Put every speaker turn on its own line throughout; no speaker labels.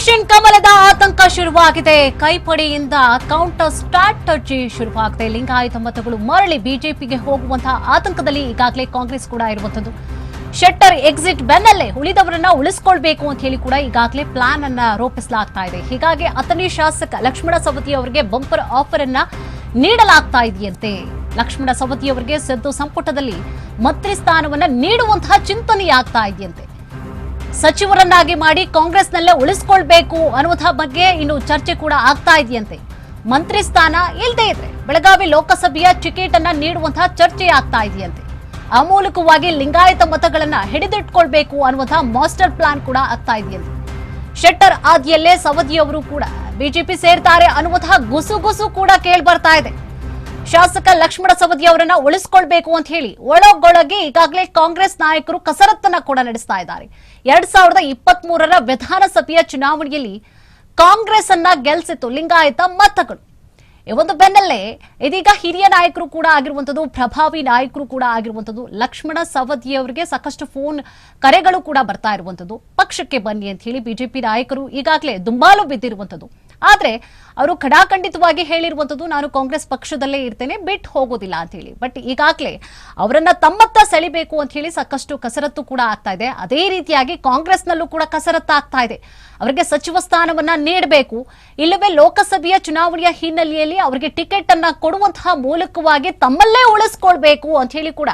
Operation ಕಮಲದ ಆತಂಕ ಶುರುವಾಗಿದೆ. ಕೈಪಡೆಯಿಂದ ಕೌಂಟರ್ ಸ್ಟ್ರಾಟಜಿ ಶುರುವಾಗಿದೆ. ಲಿಂಗಾಯತ ಮತಗಳು ಮರಳಿ ಬಿಜೆಪಿಗೆ ಹೋಗುವಂತಹ ಆತಂಕದಲ್ಲಿ ಈಗಾಗಲೇ ಕಾಂಗ್ರೆಸ್ ಕೂಡ ಇರುವಂತದ್ದು ಶೆಟ್ಟರ್ ಎಕ್ಸಿಟ್ ಬೆನ್ನಲ್ಲೇ ಉಳಿದವರನ್ನ ಉಳಿಸ್ಕೊಳ್ಬೇಕು ಅಂತ ಹೇಳಿ ಕೂಡ ಈಗಾಗಲೇ ಪ್ಲಾನ್ ಅನ್ನ ರೂಪಿಸಲಾಗ್ತಾ ಇದೆ. ಹೀಗಾಗಿ ಅತನಿ ಶಾಸಕ ಲಕ್ಷ್ಮಣ ಸವದಿ ಅವರಿಗೆ ಬಂಪರ್ ಆಫರ್ ಅನ್ನ ನೀಡಲಾಗ್ತಾ ಇದೆಯಂತೆ. ಲಕ್ಷ್ಮಣ ಸವದಿ ಅವರಿಗೆ ಸದ್ದು ಸಂಪುಟದಲ್ಲಿ ಮಂತ್ರಿ ಸ್ಥಾನವನ್ನ ನೀಡುವಂತಹ ಚಿಂತನೆಯಾಗ್ತಾ ಇದೆಯಂತೆ. ಸಚಿವರನ್ನಾಗಿ ಮಾಡಿ ಕಾಂಗ್ರೆಸ್ನಲ್ಲೇ ಉಳಿಸ್ಕೊಳ್ಬೇಕು ಅನ್ನುವಂತಹ ಬಗ್ಗೆ ಇನ್ನು ಚರ್ಚೆ ಕೂಡ ಆಗ್ತಾ ಇದೆಯಂತೆ. ಮಂತ್ರಿ ಸ್ಥಾನ ಇಲ್ಲದೆ ಇದ್ರೆ ಬೆಳಗಾವಿ ಲೋಕಸಭೆಯ ಟಿಕೆಟ್ ಅನ್ನ ನೀಡುವಂತಹ ಚರ್ಚೆ ಆಗ್ತಾ ಇದೆಯಂತೆ. ಅಮೂಲಕವಾಗಿ ಲಿಂಗಾಯತ ಮತಗಳನ್ನ ಹಿಡಿದಿಟ್ಕೊಳ್ಬೇಕು ಅನ್ನುವಂತಹ ಮಾಸ್ಟರ್ ಪ್ಲಾನ್ ಕೂಡ ಆಗ್ತಾ ಇದೆಯಂತೆ. ಶೆಟ್ಟರ್ ಆದಿಯಲ್ಲೇ ಸವದಿಯವರು ಕೂಡ ಬಿಜೆಪಿ ಸೇರ್ತಾರೆ ಅನ್ನುವಂತಹ ಗುಸುಗುಸು ಕೂಡ ಕೇಳಿ ಬರ್ತಾ ಇದೆ. ಶಾಸಕ ಲಕ್ಷ್ಮಣ ಸವದಿ ಅವರನ್ನ ಉಳಿಸ್ಕೊಳ್ಬೇಕು ಅಂತ ಹೇಳಿ ಒಳಗೊಳಗೆ ಈಗಾಗಲೇ ಕಾಂಗ್ರೆಸ್ ನಾಯಕರು ಕಸರತ್ತನ್ನ ಕೂಡ ನಡೆಸ್ತಾ ಇದ್ದಾರೆ. ಎರಡ್ ಸಾವಿರದ ಇಪ್ಪತ್ತ್ ಮೂರರ ವಿಧಾನಸಭೆಯ ಚುನಾವಣೆಯಲ್ಲಿ ಕಾಂಗ್ರೆಸ್ ಅನ್ನ ಗೆಲ್ಸಿತು ಲಿಂಗಾಯತ ಮತಗಳು ಈ ಒಂದು ಬೆನ್ನಲ್ಲೇ ಇದೀಗ ಹಿರಿಯ ನಾಯಕರು ಕೂಡ ಆಗಿರುವಂತದ್ದು ಪ್ರಭಾವಿ ನಾಯಕರು ಕೂಡ ಆಗಿರುವಂತದ್ದು ಲಕ್ಷ್ಮಣ ಸವದಿಯವರಿಗೆ ಸಾಕಷ್ಟು ಫೋನ್ ಕರೆಗಳು ಕೂಡ ಬರ್ತಾ ಇರುವಂತದ್ದು ಪಕ್ಷಕ್ಕೆ ಬನ್ನಿ ಅಂತ ಹೇಳಿ ಬಿಜೆಪಿ ನಾಯಕರು ಈಗಾಗಲೇ ದುಂಬಾಲು ಬಿದ್ದಿರುವಂತದ್ದು ಆದ್ರೆ ಅವರು ಖಡಾಖಂಡಿತವಾಗಿ ಹೇಳಿರುವಂತದ್ದು ನಾನು ಕಾಂಗ್ರೆಸ್ ಪಕ್ಷದಲ್ಲೇ ಇರ್ತೇನೆ ಬಿಟ್ಟು ಹೋಗೋದಿಲ್ಲ ಅಂತ ಹೇಳಿ. ಬಟ್ ಈಗಾಗಲೇ ಅವರನ್ನ ತಮ್ಮತ್ತ ಸೆಳಿಬೇಕು ಅಂತ ಹೇಳಿ ಸಾಕಷ್ಟು ಕಸರತ್ತು ಕೂಡ ಆಗ್ತಾ ಇದೆ. ಅದೇ ರೀತಿಯಾಗಿ ಕಾಂಗ್ರೆಸ್ನಲ್ಲೂ ಕೂಡ ಕಸರತ್ತು ಆಗ್ತಾ ಇದೆ. ಅವರಿಗೆ ಸಚಿವ ಸ್ಥಾನವನ್ನ ನೀಡಬೇಕು. ಇಲ್ಲವೇ ಲೋಕಸಭೆಯ ಚುನಾವಣೆಯ ಹಿನ್ನೆಲೆಯಲ್ಲಿ ಅವರಿಗೆ ಟಿಕೆಟ್ ಅನ್ನ ಕೊಡುವಂತಹ ಮೂಲಕವಾಗಿ ತಮ್ಮಲ್ಲೇ ಉಳಿಸ್ಕೊಳ್ಬೇಕು ಅಂತ ಹೇಳಿ ಕೂಡ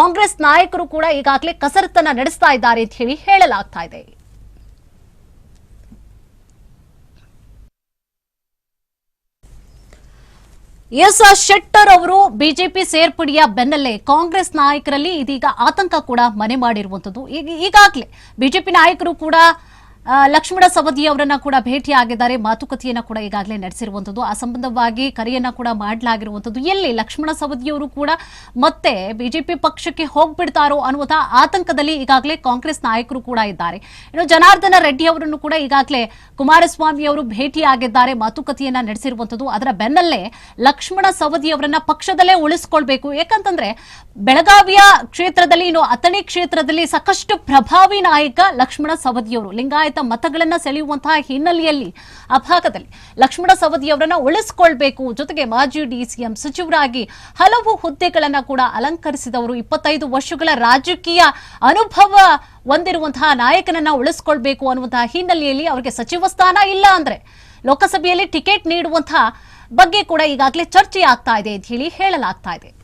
ಕಾಂಗ್ರೆಸ್ ನಾಯಕರು ಕೂಡ ಈಗಾಗಲೇ ಕಸರತ್ತನ್ನ ನಡೆಸ್ತಾ ಇದ್ದಾರೆ ಅಂತ ಹೇಳಿ ಹೇಳಲಾಗ್ತಾ ಇದೆ. ಎಸ್ ಶೆಟ್ಟರ್ ಅವರು ಬಿಜೆಪಿ ಸೇರ್ಪಡೆಯ ಬೆನ್ನಲ್ಲೇ ಕಾಂಗ್ರೆಸ್ ನಾಯಕರಲ್ಲಿ ಇದೀಗ ಆತಂಕ ಕೂಡ ಮನೆ ಮಾಡಿರುವಂತದ್ದು ಈಗ ಈಗಾಗಲೇ ಬಿಜೆಪಿ ನಾಯಕರು ಕೂಡ ಲಕ್ಷ್ಮಣ ಸವದಿ ಅವರನ್ನ ಕೂಡ ಭೇಟಿಯಾಗಿದ್ದಾರೆ. ಮಾತುಕತೆಯನ್ನ ಕೂಡ ಈಗಾಗಲೇ ನಡೆಸಿರುವಂತದ್ದು. ಆ ಸಂಬಂಧವಾಗಿ ಕರೆಯನ್ನ ಕೂಡ ಮಾಡಲಾಗಿರುವಂತದ್ದು. ಎಲ್ಲಿ ಲಕ್ಷ್ಮಣ ಸವದಿಯವರು ಕೂಡ ಮತ್ತೆ ಬಿಜೆಪಿ ಪಕ್ಷಕ್ಕೆ ಹೋಗ್ಬಿಡ್ತಾರೋ ಅನ್ನುವಂತಹ ಆತಂಕದಲ್ಲಿ ಈಗಾಗಲೇ ಕಾಂಗ್ರೆಸ್ ನಾಯಕರು ಕೂಡ ಇದ್ದಾರೆ. ಇನ್ನು ಜನಾರ್ದನ ರೆಡ್ಡಿ ಅವರನ್ನು ಕೂಡ ಈಗಾಗಲೇ ಕುಮಾರಸ್ವಾಮಿ ಅವರು ಭೇಟಿ ಆಗಿದ್ದಾರೆ ಮಾತುಕತೆಯನ್ನ ನಡೆಸಿರುವಂತದ್ದು. ಅದರ ಬೆನ್ನಲ್ಲೇ ಲಕ್ಷ್ಮಣ ಸವದಿ ಅವರನ್ನ ಪಕ್ಷದಲ್ಲೇ ಉಳಿಸ್ಕೊಳ್ಬೇಕು. ಯಾಕಂತಂದ್ರೆ ಬೆಳಗಾವಿಯ ಕ್ಷೇತ್ರದಲ್ಲಿ ಇನ್ನು ಅಥಣಿ ಕ್ಷೇತ್ರದಲ್ಲಿ ಸಾಕಷ್ಟು ಪ್ರಭಾವಿ ನಾಯಕ ಲಕ್ಷ್ಮಣ ಸವದಿಯವರು ಲಿಂಗಾಯತ ಮತಗಳನ್ನ ಸೆಳೆಯುವಂತಹ ಹಿನ್ನೆಲೆಯಲ್ಲಿ ಆ ಭಾಗದಲ್ಲಿ ಲಕ್ಷ್ಮಣ ಸವದಿಯವರನ್ನ ಉಳಿಸ್ಕೊಳ್ಬೇಕು. ಜೊತೆಗೆ ಮಾಜಿ ಡಿಸಿಎಂ ಸಚಿವರಾಗಿ ಹಲವು ಹುದ್ದೆಗಳನ್ನ ಕೂಡ ಅಲಂಕರಿಸಿದವರು. ಇಪ್ಪತ್ತೈದು ವರ್ಷಗಳ ರಾಜಕೀಯ ಅನುಭವ ಹೊಂದಿರುವಂತಹ ನಾಯಕನನ್ನ ಉಳಿಸ್ಕೊಳ್ಬೇಕು ಅನ್ನುವಂತಹ ಹಿನ್ನೆಲೆಯಲ್ಲಿ ಅವರಿಗೆ ಸಚಿವ ಸ್ಥಾನ ಇಲ್ಲ ಅಂದ್ರೆ ಲೋಕಸಭೆಯಲ್ಲಿ ಟಿಕೆಟ್ ನೀಡುವಂತಹ ಬಗ್ಗೆ ಕೂಡ ಈಗಾಗಲೇ ಚರ್ಚೆ ಆಗ್ತಾ ಇದೆ ಅಂತ ಹೇಳಿ ಹೇಳಲಾಗ್ತಾ ಇದೆ.